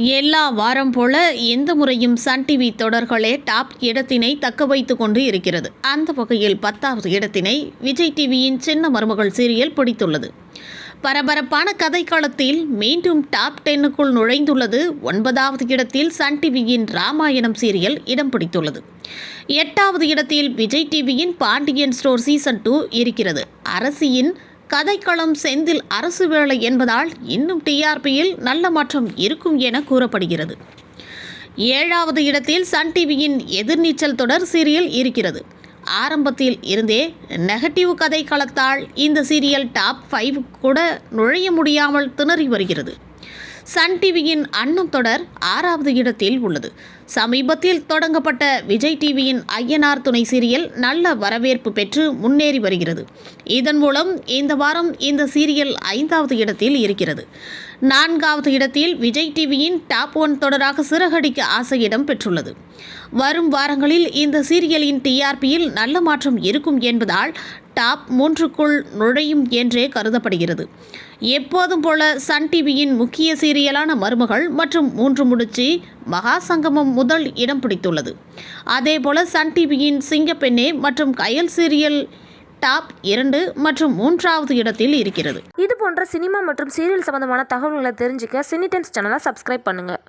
எல்லா வாரம் போல எந்த முறையும் சன் டிவி தொடர்களே டாப் இடத்தினை தக்க வைத்து கொண்டு இருக்கிறது. அந்த வகையில் பத்தாவது இடத்தினை விஜய் டிவியின் சின்ன மருமகள் சீரியல் பிடித்துள்ளது. பரபரப்பான கதைக்களத்தில் மீண்டும் டாப் டென்னுக்குள் நுழைந்துள்ளது. ஒன்பதாவது இடத்தில் சன் டிவியின் ராமாயணம் சீரியல் இடம் பிடித்துள்ளது. எட்டாவது இடத்தில் விஜய் டிவியின் பாண்டியன் ஸ்டோர் சீசன் டூ இருக்கிறது. அரசியின் கதைக்களம் செந்தில் அரசு வேலை என்பதால் இன்னும் டிஆர்பியில் நல்ல மாற்றம் இருக்கும் என கூறப்படுகிறது. ஏழாவது இடத்தில் சன் டிவியின் எதிர்நீச்சல் தொடர் சீரியல் இருக்கிறது. ஆரம்பத்தில் இருந்தே நெகட்டிவ் கதை களத்தால் இந்த சீரியல் டாப் ஃபைவ் கூட நுழைய முடியாமல் திணறி வருகிறது. சன் டிவியின் அன்னம் தொடர் ஆறாவது இடத்தில் உள்ளது. சமீபத்தில் தொடங்கப்பட்ட விஜய் டிவியின் ஐயனார் துணை சீரியல் நல்ல வரவேற்பு பெற்று முன்னேறி வருகிறது. இதன் மூலம் இந்த வாரம் இந்த சீரியல் ஐந்தாவது இடத்தில் இருக்கிறது. நான்காவது இடத்தில் விஜய் டிவியின் டாப் ஒன் தொடராக சிறகடிக்க ஆசை இடம் பெற்றுள்ளது. வரும் வாரங்களில் இந்த சீரியலின் டிஆர்பியில் நல்ல மாற்றம் இருக்கும் என்பதால் டாப் மூன்றுக்குள் நுழையும் என்றே கருதப்படுகிறது. எப்போதும் போல சன் டிவியின் முக்கிய சீரியலான மருமகள் மற்றும் மூன்று முடிச்சு மகா சங்கமம் முதல் இடம் பிடித்துள்ளது. அதேபோல சன் டிவியின் சிங்கப்பெண்ணே மற்றும் கயல் சீரியல் டாப் இரண்டு மற்றும் மூன்றாவது இடத்தில் இருக்கிறது. இது போன்ற சினிமா மற்றும் சீரியல் சம்பந்தமான தகவல்களை தெரிஞ்சுக்க சினிடென்ஸ் சேனலை சப்ஸ்கிரைப் பண்ணுங்கள்